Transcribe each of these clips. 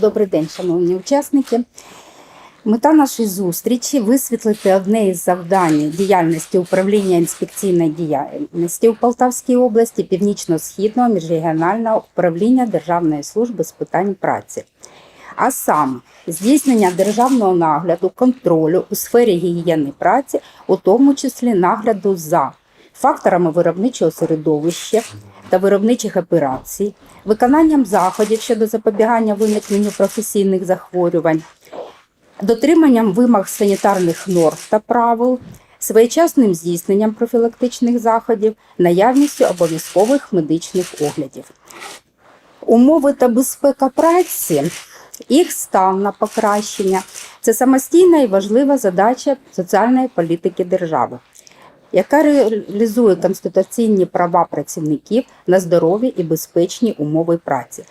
Добрий день, шановні учасники. Мета нашої зустрічі висвітлити одне із завдань діяльності управління інспекційної діяльності у Полтавській області Північно-Східного міжрегіонального управління Державної служби з питань праці. А саме здійснення державного нагляду, контролю у сфері гігієни праці, у тому числі нагляду за факторами виробничого середовища та виробничих операцій, виконанням заходів щодо запобігання виникненню професійних захворювань, дотриманням вимог санітарних норм та правил, своєчасним здійсненням профілактичних заходів, наявністю обов'язкових медичних оглядів. Умови та безпека праці, їх стан на покращення це самостійна і важлива задача соціальної політики держави, яка реалізує конституційні права працівників на здорові і безпечні умови праці,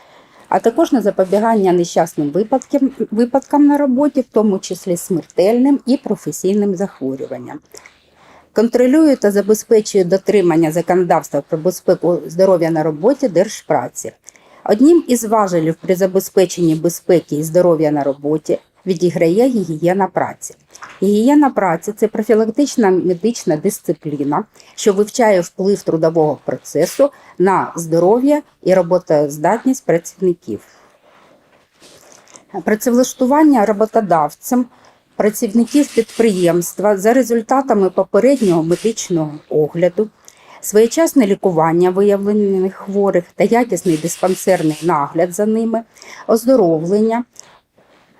а також на запобігання нещасним випадкам, випадкам на роботі, в тому числі смертельним і професійним захворюванням. Контролює та забезпечує дотримання законодавства про безпеку здоров'я на роботі Держпраці. Одним із важелів при забезпеченні безпеки і здоров'я на роботі відіграє гігієна праці. Гігієна праці це профілактична медична дисципліна, що вивчає вплив трудового процесу на здоров'я і роботоздатність працівників. Працевлаштування роботодавцем працівників підприємства за результатами попереднього медичного огляду, своєчасне лікування виявлених хворих та якісний диспансерний нагляд за ними, оздоровлення,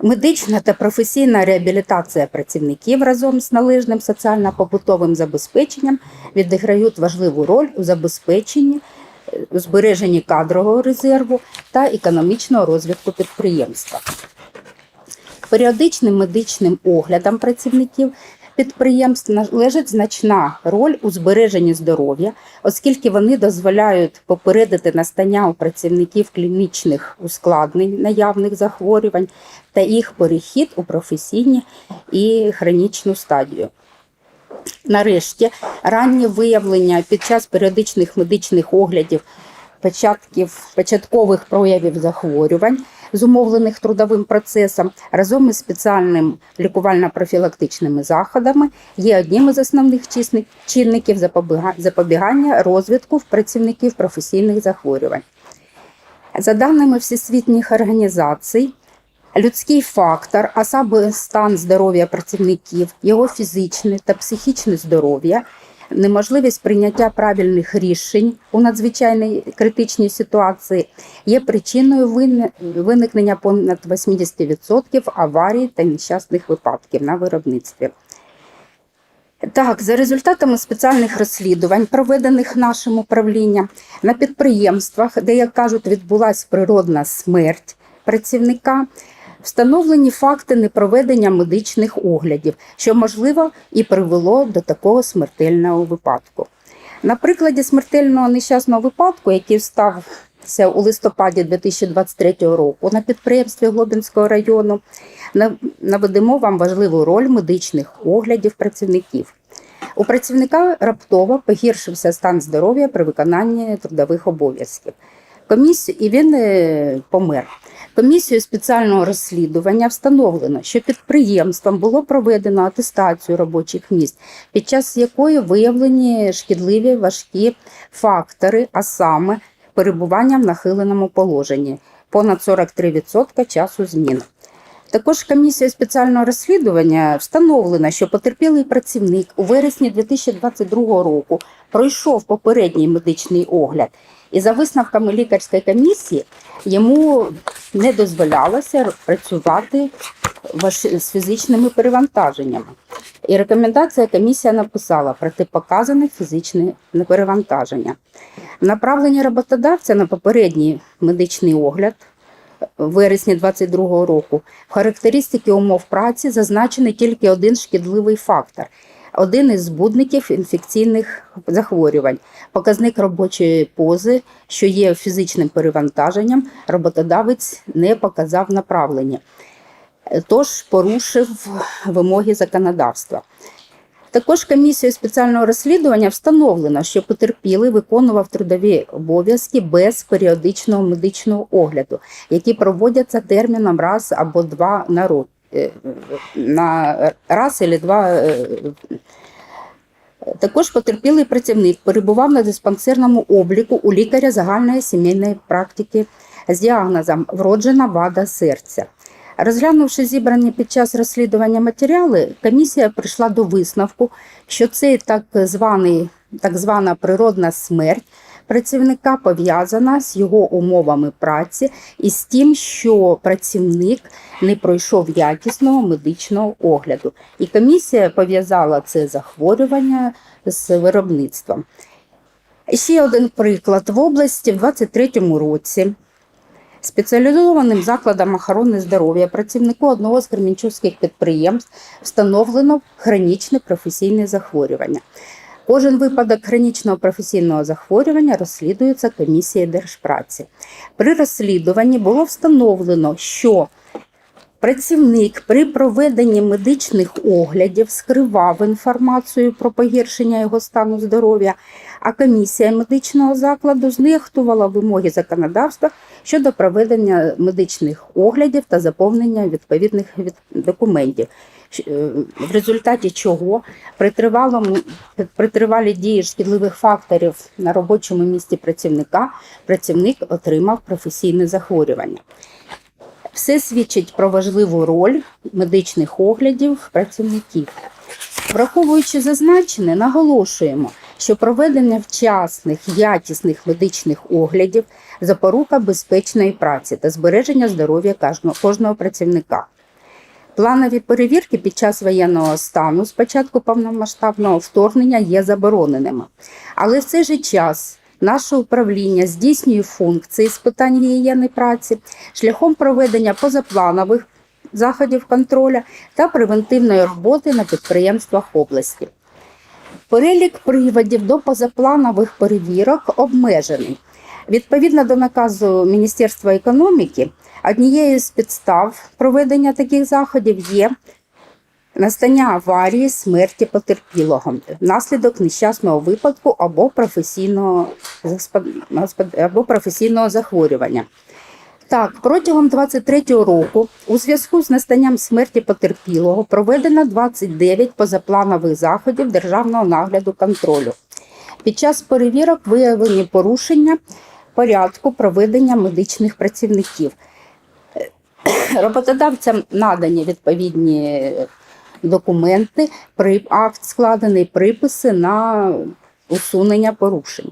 медична та професійна реабілітація працівників разом з належним соціально-побутовим забезпеченням відіграють важливу роль у забезпеченні е, збереженні кадрового резерву та економічного розвитку підприємства. Періодичним медичним оглядом працівників підприємств належить значна роль у збереженні здоров'я, оскільки вони дозволяють попередити настання у працівників клінічних ускладнень наявних захворювань та їх перехід у професійні і хронічну стадію. Нарешті раннє виявлення під час періодичних медичних оглядів початків початкових проявів захворювань, зумовлених трудовим процесом, разом із спеціальним лікувально-профілактичними заходами є одним із основних чинників запобігання розвитку в працівників професійних захворювань. За даними всесвітніх організацій, людський фактор, а саме стан здоров'я працівників, його фізичне та психічне здоров'я, неможливість прийняття правильних рішень у надзвичайній критичній ситуації є причиною виникнення понад 80% аварій та нещасних випадків на виробництві. Так, за результатами спеціальних розслідувань, проведених нашим управлінням на підприємствах, де, як кажуть, відбулася природна смерть працівника, встановлені факти непроведення медичних оглядів, що можливо і привело до такого смертельного випадку. На прикладі смертельного нещасного випадку, який стався у листопаді 2023 року на підприємстві Глобінського району, наведемо вам важливу роль медичних оглядів працівників. У працівника раптово погіршився стан здоров'я при виконанні трудових обов'язків. Комісію, і він е, помер. Комісією спеціального розслідування встановлено, що підприємством було проведено атестацію робочих місць, під час якої виявлені шкідливі важкі фактори, а саме перебування в нахиленому положенні понад 43% часу змін. Також комісією спеціального розслідування встановлено, що потерпілий працівник у вересні 2022 року пройшов попередній медичний огляд, і за висновками лікарської комісії йому не дозволялося працювати з фізичними перевантаженнями. І рекомендація комісія написала протипоказане фізичне перевантаження. Направлення роботодавця на попередній медичний огляд в вересні 2022 року в характеристики умов праці зазначений тільки один шкідливий фактор. Один із збудників інфекційних захворювань, показник робочої пози, що є фізичним перевантаженням, роботодавець не показав направлення, тож порушив вимоги законодавства. Також комісією спеціального розслідування встановлено, що потерпілий виконував трудові обов'язки без періодичного медичного огляду, які проводяться терміном раз або два на рок. На раз або два е, також потерпілий працівник перебував на диспансерному обліку у лікаря загальної сімейної практики з діагнозом вроджена вада серця. Розглянувши зібрані під час розслідування матеріали, комісія прийшла до висновку, що цей так званий так звана природна смерть працівника пов'язана з його умовами праці і з тим, що працівник не пройшов якісного медичного огляду. І комісія пов'язала це захворювання з виробництвом. Ще один приклад в області в 2023 році. Спеціалізованим закладом охорони здоров'я працівнику одного з кремінчуцьких підприємств встановлено хронічне професійне захворювання. Кожен випадок хронічного професійного захворювання розслідується комісією держпраці. При розслідуванні було встановлено, що працівник при проведенні медичних оглядів скривав інформацію про погіршення його стану здоров'я, а комісія медичного закладу знехтувала вимоги законодавства щодо проведення медичних оглядів та заповнення відповідних документів. Е, В результаті чого при, тривалому, дії шкідливих факторів на робочому місці працівника працівник отримав професійне захворювання. Все свідчить про важливу роль медичних оглядів працівників. Враховуючи зазначене, наголошуємо, що проведення вчасних якісних медичних оглядів запорука безпечної праці та збереження здоров'я кожного працівника. Планові перевірки під час воєнного стану з початку повномасштабного вторгнення є забороненими. Але в цей же час наше управління здійснює функції з питань гігієни праці шляхом проведення позапланових заходів контролю та превентивної роботи на підприємствах області. Перелік приводів до позапланових перевірок обмежений. Відповідно до наказу Міністерства економіки, однією з підстав проведення таких заходів є настання аварії смерті потерпілого внаслідок нещасного випадку або професійного, або професійного захворювання. Так, протягом 23-го року у зв'язку з настанням смерті потерпілого проведено 29 позапланових заходів державного нагляду контролю. Під час перевірок виявлені порушення порядку проведення медичних працівників. Роботодавцям надані відповідні документи, акт складений приписи на усунення порушень.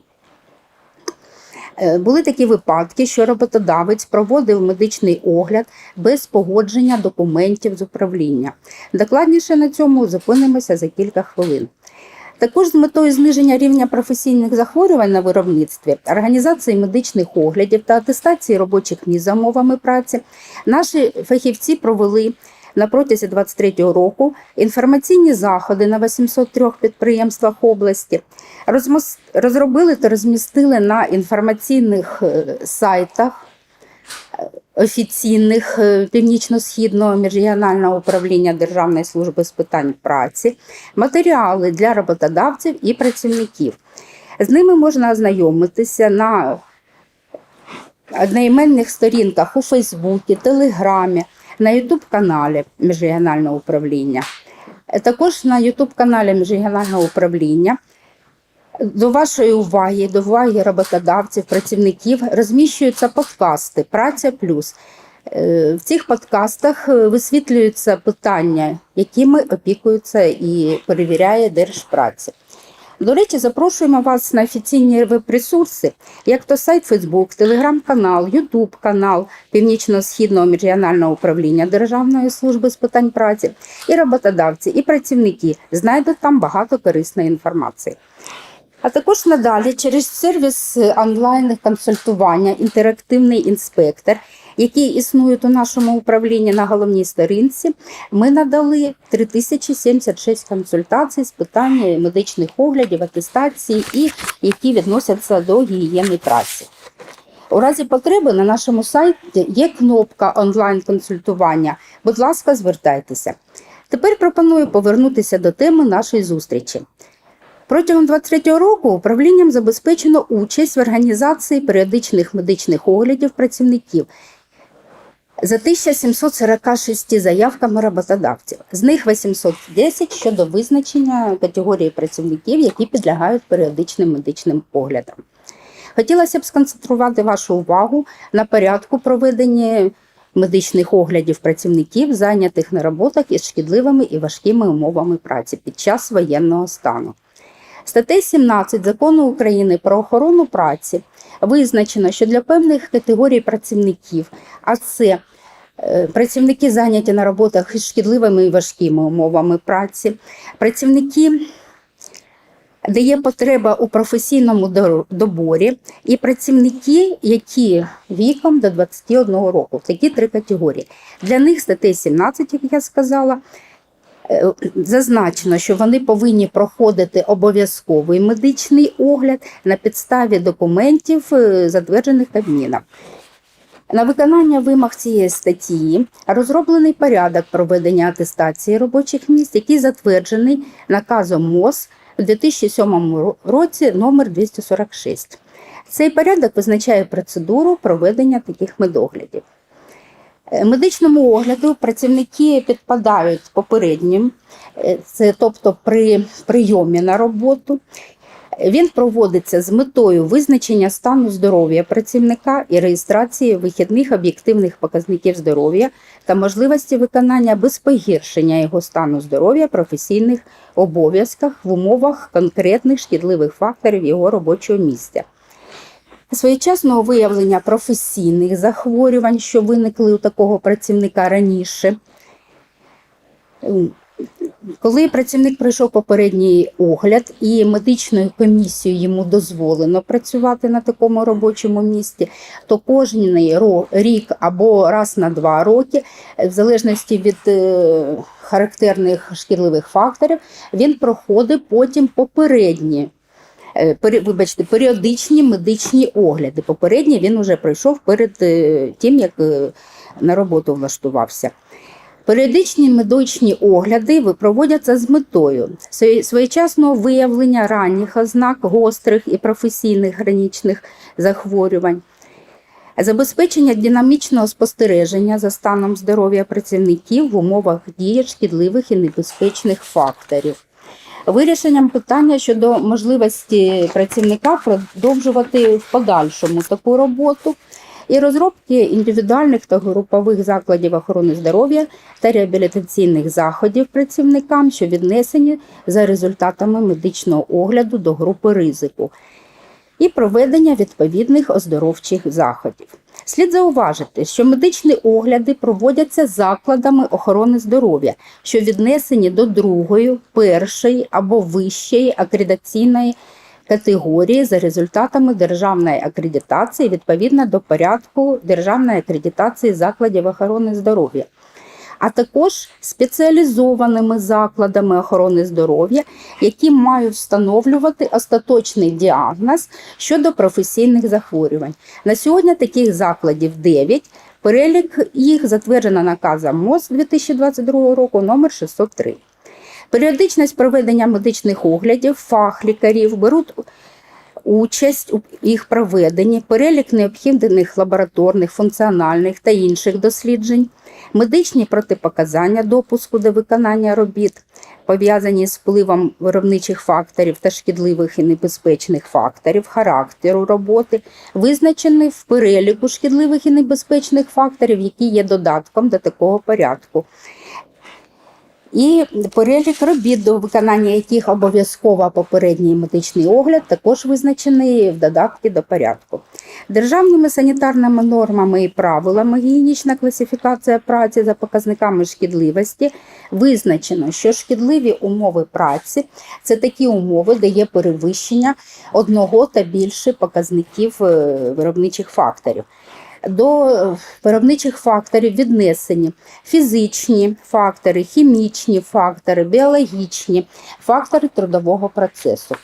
Е, Були такі випадки, що роботодавець проводив медичний огляд без погодження документів з управління. Докладніше на цьому зупинимося за кілька хвилин. Також з метою зниження рівня професійних захворювань на виробництві, організації медичних оглядів та атестації робочих місць за умовами праці наші фахівці провели на протязі 2023 року інформаційні заходи на 803 підприємствах області, розробили та розмістили на інформаційних е, сайтах офіційних е, Північно-Східного міжрегіонального управління Державної служби з питань праці матеріали для роботодавців і працівників. З ними можна ознайомитися на одноіменних сторінках у Фейсбуці, Телеграмі, на Ютуб-каналі міжрегіонального управління. Також на Ютуб-каналі міжрегіонального управління до вашої уваги, до уваги роботодавців, працівників розміщуються подкасти Праця плюс. Е, В цих подкастах е, висвітлюються питання, якими опікується і перевіряє Держпраця. До речі, запрошуємо вас на офіційні веб-ресурси, як то сайт Facebook, телеграм-канал, Ютуб канал Північно-Східного міжрегіонального управління Державної служби з питань праці, і роботодавці, і працівники знайдуть там багато корисної інформації. А також надалі через сервіс онлайн консультування Інтерактивний інспектор, який існує у нашому управлінні на головній сторінці, ми надали 3076 консультацій з питання медичних оглядів, атестації і які відносяться до гігієни праці. У разі потреби на нашому сайті є кнопка онлайн-консультування. Будь ласка, звертайтеся. Тепер пропоную повернутися до теми нашої зустрічі. Протягом 23 року управлінням забезпечено участь в організації періодичних медичних оглядів працівників за 1746 заявками роботодавців. З них 810 щодо визначення категорії працівників, які підлягають періодичним медичним оглядам. Хотілося б сконцентрувати вашу увагу на порядку проведення медичних оглядів працівників, зайнятих на роботах із шкідливими і важкими умовами праці під час воєнного стану. Статтею 17 закону України про охорону праці визначено, що для певних категорій працівників, а це е, працівники зайняті на роботах із шкідливими і важкими умовами праці, працівники, де є потреба у професійному доборі, і працівники, які віком до 21 року, такі три категорії. Для них статтею 17, як я сказала, Зазначено, що вони повинні проходити обов'язковий медичний огляд на підставі документів, е, затверджених Кабміном. На виконання вимог цієї статті розроблений порядок проведення атестації робочих місць, який затверджений наказом МОЗ у 2007 році номер 246. Цей порядок визначає процедуру проведення таких медоглядів. Е, Медичному огляду працівники підпадають попереднім, е, це тобто при прийомі на роботу. Він проводиться з метою визначення стану здоров'я працівника і реєстрації вихідних об'єктивних показників здоров'я та можливості виконання без погіршення його стану здоров'я професійних обов'язках в умовах конкретних шкідливих факторів його робочого місця своєчасного виявлення професійних захворювань, що виникли у такого працівника раніше. Коли працівник пройшов попередній огляд і медичною комісією йому дозволено працювати на такому робочому місці, то кожен рік або раз на два роки, в залежності від е, характерних шкідливих факторів, він проходить потім попередні вибачте, періодичні медичні огляди. Попередні він вже пройшов перед е, тим, як е, на роботу влаштувався. Періодичні медичні огляди проводяться з метою своєчасного виявлення ранніх ознак гострих і професійних гранічних захворювань, забезпечення динамічного спостереження за станом здоров'я працівників в умовах дії шкідливих і небезпечних факторів. Вирішенням питання щодо можливості працівника продовжувати в подальшому таку роботу і розробки індивідуальних та групових закладів охорони здоров'я та реабілітаційних заходів працівникам, що віднесені за результатами медичного огляду до групи ризику, і проведення відповідних оздоровчих заходів. Слід зауважити, що медичні огляди проводяться закладами охорони здоров'я, що віднесені до другої, першої або вищої акредитаційної категорії за результатами державної акредитації відповідно до порядку державної акредитації закладів охорони здоров'я, а також спеціалізованими закладами охорони здоров'я, які мають встановлювати остаточний діагноз щодо професійних захворювань. На сьогодні таких закладів 9. Перелік їх затверджено наказом МОЗ 2022 року номер 603. Періодичність проведення медичних оглядів, фах лікарів беруть участь у їх проведенні, перелік необхідних лабораторних, функціональних та інших досліджень, медичні протипоказання допуску до виконання робіт, пов'язані з впливом виробничих факторів та шкідливих і небезпечних факторів, характеру роботи, визначені в переліку шкідливих і небезпечних факторів, які є додатком до такого порядку. І перелік робіт, до виконання яких обов'язково попередній медичний огляд, також визначений в додатку до порядку. Державними санітарними нормами і правилами гігієнічна класифікація праці за показниками шкідливості визначено, що шкідливі умови праці це такі умови, де є перевищення одного та більше показників е, виробничих факторів. До виробничих факторів віднесені фізичні фактори, хімічні фактори, біологічні фактори трудового процесу.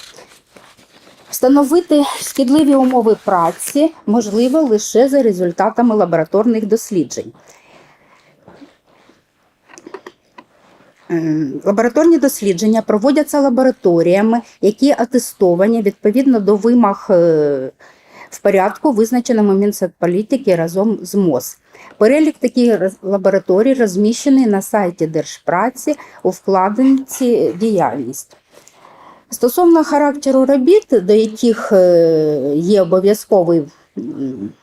Встановити шкідливі умови праці можливо лише за результатами лабораторних досліджень. Е, Лабораторні дослідження проводяться лабораторіями, які атестовані відповідно до вимог е, в порядку, визначеному Мінсоцполітики разом з МОЗ. Перелік таких лабораторій розміщений на сайті Держпраці у вкладинці діяльність. Стосовно характеру робіт, до яких е, є обов'язковий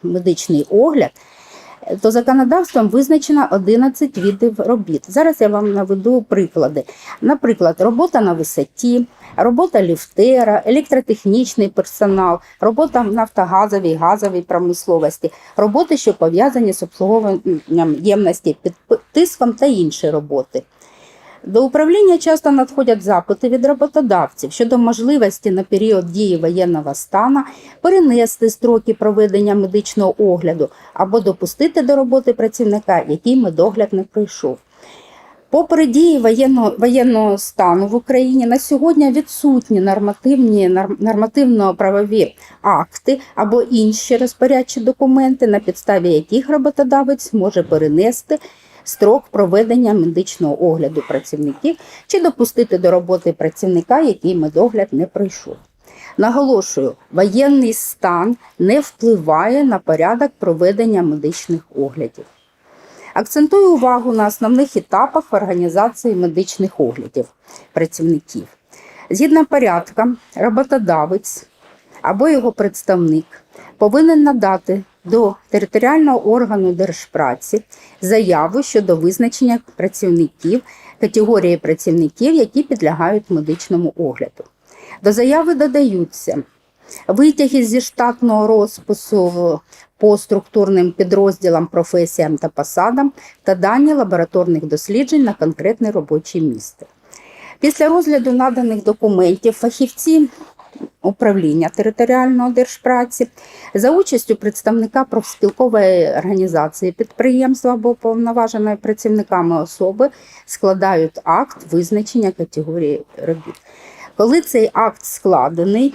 медичний огляд, то законодавством визначено 11 видів робіт. Зараз я вам наведу приклади. Наприклад, робота на висоті, робота ліфтера, електротехнічний персонал, робота в нафтогазовій газовій промисловості, роботи, що пов'язані з обслуговуванням ємності під тиском та інші роботи. До управління часто надходять запити від роботодавців щодо можливості на період дії воєнного стану перенести строки проведення медичного огляду або допустити до роботи працівника, який медогляд не пройшов. Попри дії воєнного, воєнного стану в Україні на сьогодні відсутні нормативні нормативно-правові акти або інші розпорядчі документи, на підставі яких роботодавець може перенести строк проведення медичного огляду працівників чи допустити до роботи працівника, який медогляд не пройшов. Наголошую, воєнний стан не впливає на порядок проведення медичних оглядів. Акцентую увагу на основних етапах організації медичних оглядів працівників. Згідно порядка, роботодавець або його представник повинен надати до територіального органу держпраці заяву щодо визначення працівників, категорії працівників, які підлягають медичному огляду. До заяви додаються витяги зі штатного розпису по структурним підрозділам, професіям та посадам та дані лабораторних досліджень на конкретне робоче місце. Після розгляду наданих документів фахівці управління територіального держпраці за участю представника профспілкової організації підприємства або повноваженої працівниками особи складають акт визначення категорії робіт. Коли цей акт складений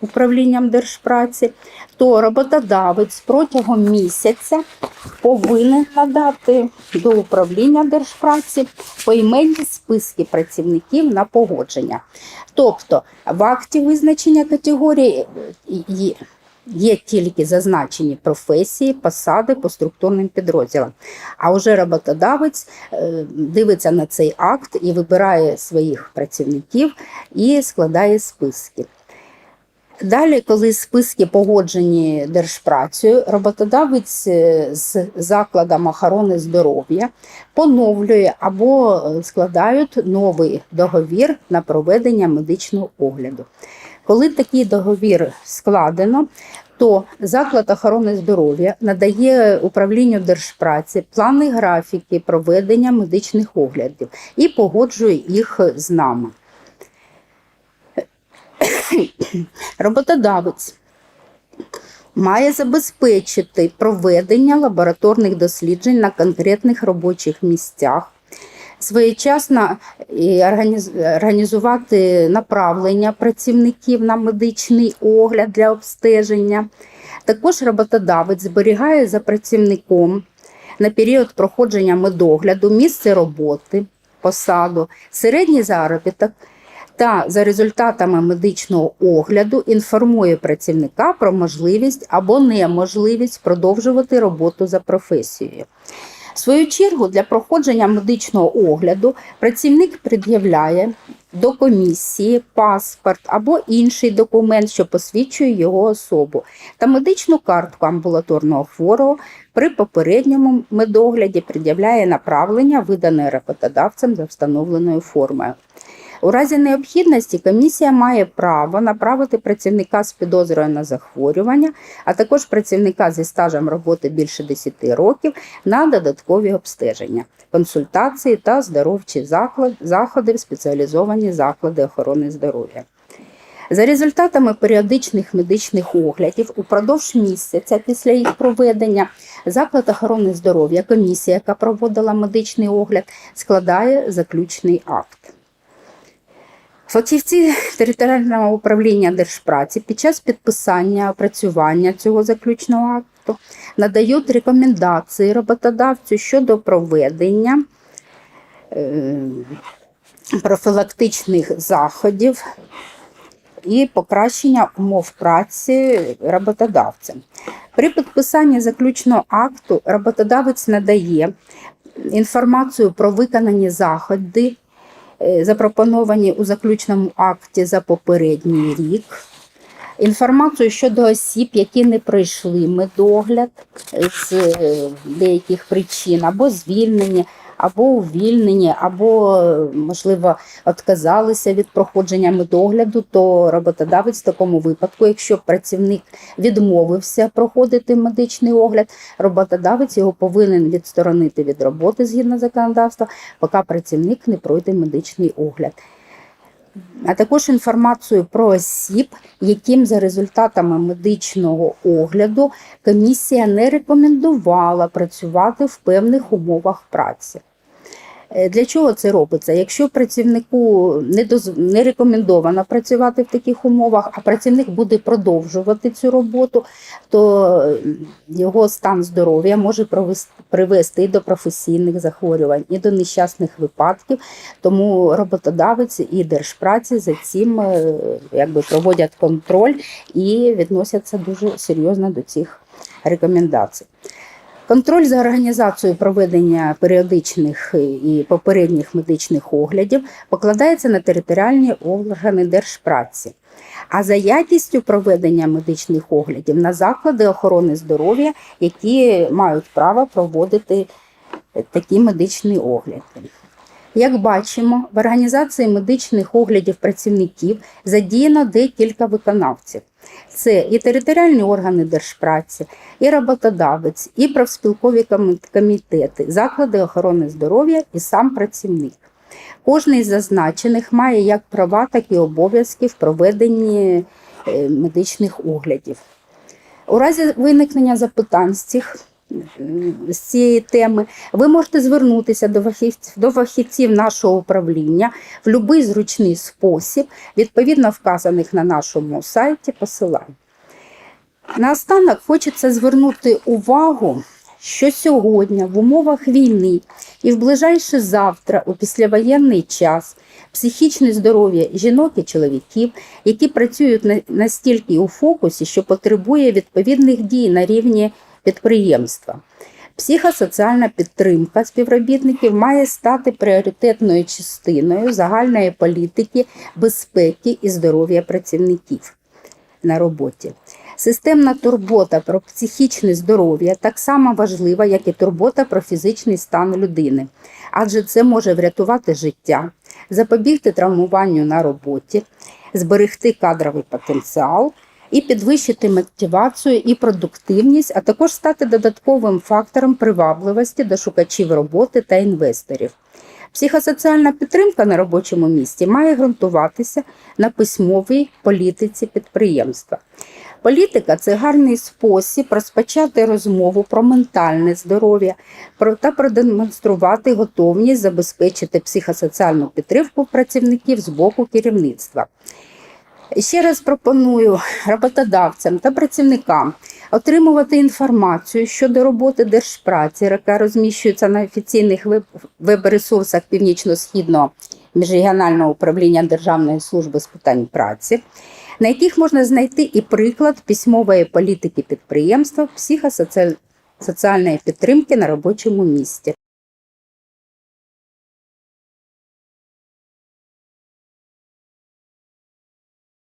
управлінням держпраці, то роботодавець протягом місяця повинен надати до управління держпраці поіменні списки працівників на погодження. Тобто в акті визначення категорії є, є тільки зазначені професії, посади по структурним підрозділам. А вже роботодавець е, дивиться на цей акт і вибирає своїх працівників і складає списки. Далі, коли списки погоджені держпрацею, роботодавець е, з закладом охорони здоров'я поновлює або е, складають новий договір на проведення медичного огляду. Коли такий договір складено, то заклад охорони здоров'я надає управлінню держпраці плани графіки проведення медичних оглядів і погоджує їх з нами. Роботодавець має забезпечити проведення лабораторних досліджень на конкретних робочих місцях, своєчасно організувати направлення працівників на медичний огляд для обстеження. Також роботодавець зберігає за працівником на період проходження медогляду місце роботи, посаду, середній заробіток та за результатами медичного огляду інформує працівника про можливість або неможливість продовжувати роботу за професією. В свою чергу для проходження медичного огляду працівник пред'являє до комісії паспорт або інший документ, що посвідчує його особу, та медичну картку амбулаторного хворого при попередньому медогляді пред'являє направлення, видане роботодавцем за встановленою формою. У разі необхідності комісія має право направити працівника з підозрою на захворювання, а також працівника зі стажем роботи більше 10 років на додаткові обстеження, консультації та здоровчі заходи в спеціалізовані заклади охорони здоров'я. За результатами періодичних медичних оглядів упродовж місяця після їх проведення заклад охорони здоров'я, комісія, яка проводила медичний огляд, складає заключний акт. Фахівці територіального управління держпраці під час підписання опрацювання цього заключного акту надають рекомендації роботодавцю щодо проведення е, профілактичних заходів і покращення умов праці роботодавцям. При підписанні заключного акту роботодавець надає інформацію про виконані заходи, запропоновані у заключному акті за попередній рік. Інформацію щодо осіб, які не пройшли медогляд з е, деяких причин, або звільнені, або увільнені, або, е, можливо, відказалися від проходження медогляду, то роботодавець в такому випадку, якщо працівник відмовився проходити медичний огляд, роботодавець його повинен відсторонити від роботи згідно законодавства, поки працівник не пройде медичний огляд. А також інформацію про осіб, яким за результатами медичного огляду комісія не рекомендувала працювати в певних умовах праці. Е, Для чого це робиться? Якщо працівнику не, доз... не рекомендовано працювати в таких умовах, а працівник буде продовжувати цю роботу, то е, його стан здоров'я може привести і до професійних захворювань, і до нещасних випадків. Тому роботодавець і держпраці за цим е, якби проводять контроль і відносяться дуже серйозно до цих рекомендацій. Контроль за організацією проведення періодичних і попередніх медичних оглядів покладається на територіальні органи держпраці. А за якістю проведення медичних оглядів на заклади охорони здоров'я, які мають право проводити такі медичні огляди. Як бачимо, в організації медичних оглядів працівників задіяно декілька виконавців. Це і територіальні органи держпраці, і роботодавець, і профспілкові комітети, заклади охорони здоров'я і сам працівник. Кожний з зазначених має як права, так і обов'язки в проведенні е, медичних оглядів. У разі виникнення запитань з цих з цієї теми ви можете звернутися до фахівців, до фахівців нашого управління в будь-який зручний спосіб, відповідно вказаних на нашому сайті посилань. Наостанок хочеться звернути увагу, що сьогодні в умовах війни і в ближайше завтра, у післявоєнний час, психічне здоров'я жінок і чоловіків, які працюють на- настільки у фокусі, що потребує відповідних дій на рівні підприємства. Психосоціальна підтримка співробітників має стати пріоритетною частиною загальної політики безпеки і здоров'я працівників на роботі. Системна турбота про психічне здоров'я так само важлива, як і турбота про фізичний стан людини, адже це може врятувати життя, запобігти травмуванню на роботі, зберегти кадровий потенціал і підвищити мотивацію і продуктивність, а також стати додатковим фактором привабливості до шукачів роботи та інвесторів. Психосоціальна підтримка на робочому місці має ґрунтуватися на письмовій політиці підприємства. Політика це гарний спосіб розпочати розмову про ментальне здоров'я та продемонструвати готовність забезпечити психосоціальну підтримку працівників з боку керівництва. Ще раз пропоную роботодавцям та працівникам отримувати інформацію щодо роботи держпраці, яка розміщується на офіційних веб- веб-ресурсах Північно-Східного міжрегіонального управління Державної служби з питань праці, на яких можна знайти і приклад письмової політики підприємства психосоціальної підтримки на робочому місці.